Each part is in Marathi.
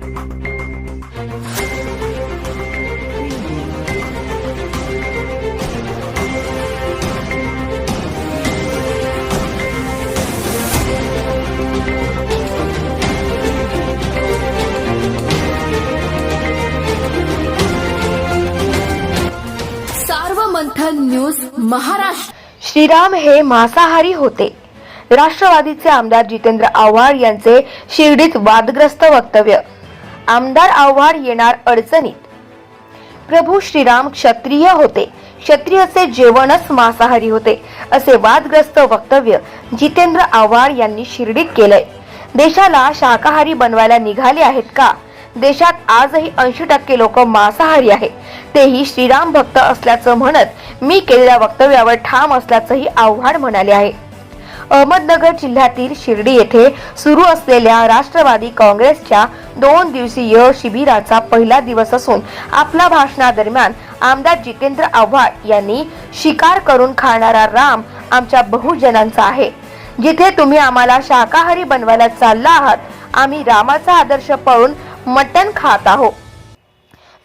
सार्वमंथन न्यूज महाराष्ट्र. श्रीराम हे मांसाहारी होते. राष्ट्रवादीचे आमदार जितेंद्र आव्हाड यांचे शिर्डीत वादग्रस्त वक्तव्य. आमदार आव्हाड येणार अडचणीत. प्रभू श्रीराम क्षत्रिय होते. क्षत्रियचे जेवणच मांसाहारी होते असे वादग्रस्त वक्तव्य जितेंद्र आव्हाड यांनी शिर्डीत केलंय. देशाला शाकाहारी बनवायला निघाले आहेत का? देशात आजही ऐंशी टक्के लोक मांसाहारी आहेत. तेही श्रीराम भक्त असल्याचं म्हणत मी केलेल्या वक्तव्यावर ठाम असल्याचंही आव्हाड म्हणाले आहे. अहमदनगर जिल्ह्यातील शिर्डी येथे सुरू असलेल्या राष्ट्रवादी काँग्रेसच्या दोन दिवसीय शिबिराचा पहिला दिवस असून आपल्या भाषणादरम्यान आमदार जितेंद्र आव्हाड यांनी शिकार करून खाणारा राम आमच्या बहुजनांचा आहे. जिथे तुम्ही आम्हाला शाकाहारी बनवायला चालला आहात आम्ही रामाचा आदर्श पाळून मटण खात आहोत.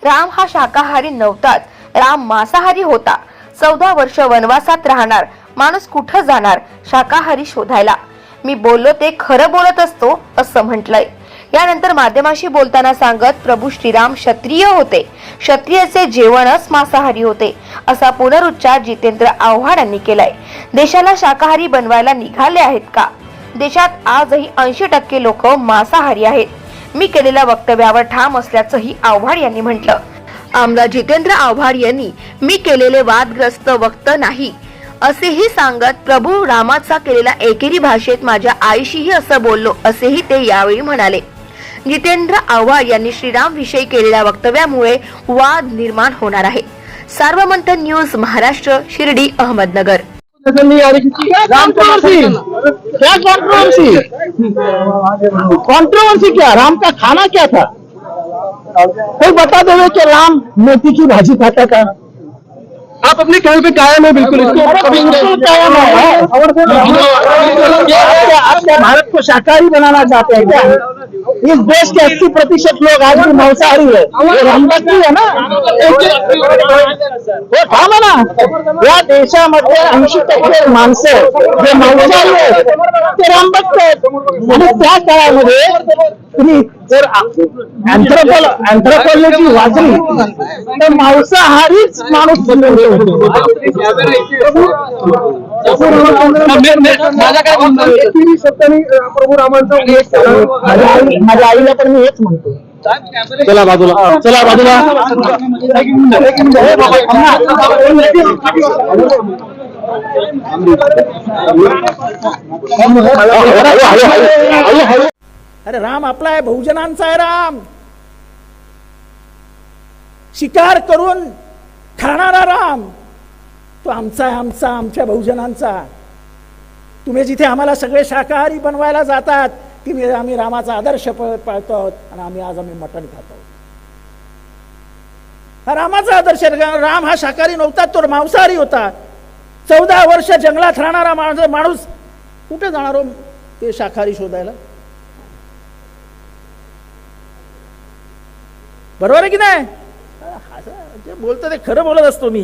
राम हा शाकाहारी नव्हताच. राम मांसाहारी होता. चौदा वर्ष वनवासात राहणार. माणूस कुठं जाणार? शाकाहारी शोधायला. मी बोललो ते खरं बोलत असतो असं म्हटलंय. यानंतर माध्यमाशी बोलताना सांगत प्रभू श्रीराम क्षत्रिय होते. क्षत्रियाचे जेवणच मांसाहारी होते असा पुनरुच्चार जितेंद्र आव्हाड यांनी केलाय. देशाला शाकाहारी बनवायला निघाले आहेत का? देशात आजही ऐंशी टक्के लोक मांसाहारी आहेत. मी केलेल्या वक्तव्यावर ठाम असल्याचंही आव्हाड यांनी म्हटलं. आमदार जितेंद्र आव्हाड यांनी मी केलेले वादग्रस्त वक्त नाही असेही सांगत प्रभू रामाचा केलेला एकेरी भाषेत माझ्या आईशीही असं बोललो असेही ते यावेळी म्हणाले. जितेंद्र आव्हाड यांनी श्रीराम विषयी केलेल्या वक्तव्यामुळे वाद निर्माण होणार आहे. सार्वमंथन न्यूज महाराष्ट्र शिर्डी अहमदनगर. क्या कंट्रोवर्सी कंट्रोवर्सी क्या? राम का खाना क्या था? कोई बता दो कि राम मोती की भाजी खाता था आप अपने कहे पे कायम है बिल्कुल इसको बिल्कुल कायम है। आप क्या- भारत को शाकाहारी बनाना चाहते हैं क्या? इस देश के अस्सी प्रतिशत लोग आज भी मांसाहारी है। ये है ना? हो थांबा ना? या देशामध्ये ऐंशी टक्के माणसं जे मांसाहारी आहेत ते रामभक्त आहेत आणि त्या काळामध्ये तुम्ही जर अँथ्रोपॉल अँथ्रोपॉलॉजी वाचली तर मांसाहारीच माणूस बनलेले होते माझ्या माझ्या आईला पण मी हेच म्हणतो चला बाजूला. चला बाजूला. अरे राम आपला आहे बहुजनांचा आहे राम. शिकार करून खाणारा राम. तो आमचा आहे आमचा आमच्या बहुजनांचा तुम्ही जिथे आम्हाला सगळे शाकाहारी बनवायला जातात तिथे आम्ही रामाचा आदर्श पाळतो आहोत आणि आम्ही आज आम्ही मटण खातो आहोत. हा रामाचा आदर्श राम हा शाकाहारी नव्हता तो मांसाहारी होता. चौदा वर्ष जंगलात राहणारा माणूस माणूस कुठे जाणार हो ते शाकाहारी शोधायला? बरोबर आहे की नाही? जे बोलतो ते खरं बोलत असतो मी.